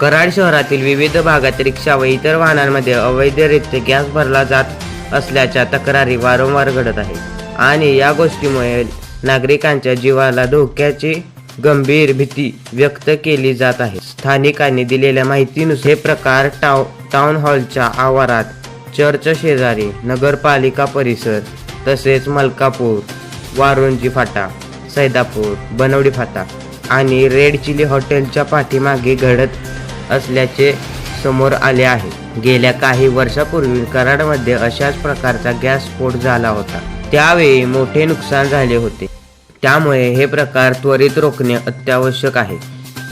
कराड शहरातील विविध भागात रिक्षा व इतर वाहनांमध्ये अवैधरित्या गॅस भरला जात असल्याच्या तक्रारी वारंवार घडत आहेत. आणि या गोष्टीमुळे नागरिकांच्या जीवाला धोक्याची गंभीर भीती व्यक्त केली जात आहे. स्थानिकांनी दिलेल्या माहितीनुसार हे प्रकार टाव टाउन हॉलच्या आवारात चर्च शेजारी नगरपालिका परिसर तसेच मलकापूर वारुंजी फाटा सैदापूर बनवडी फाटा आणि रेड चिली हॉटेलच्या पाठीमागे घडत असल्याचे समोर आले आहे. गेल्या काही वर्षापूर्वी कराडमध्ये अशाच प्रकारचा गॅस स्फोट झाला होता. त्यावेळी मोठे नुकसान झाले होते. त्यामुळे हे प्रकार त्वरित रोखणे अत्यावश्यक आहे.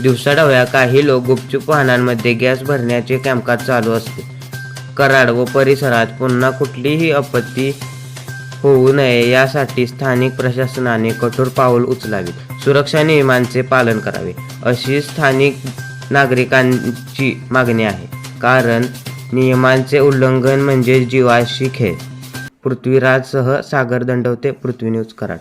दिवसाढवळ्या काही लोक गुपचूप वाहनांमध्ये गॅस भरण्याचे कामकाज चालू असते. कराड व परिसरात पुन्हा कुठलीही आपत्ती होऊ नये यासाठी स्थानिक प्रशासनाने कठोर पाऊल उचलावे. सुरक्षा नियमांचे पालन करावे. अशी स्थानिक नागरिकांची मागणी आहे. कारण नियमांचे उल्लंघन म्हणजे जीवाशी खेळ पृथ्वीराजसह सागर दंडवते पृथ्वी न्यूज कराड.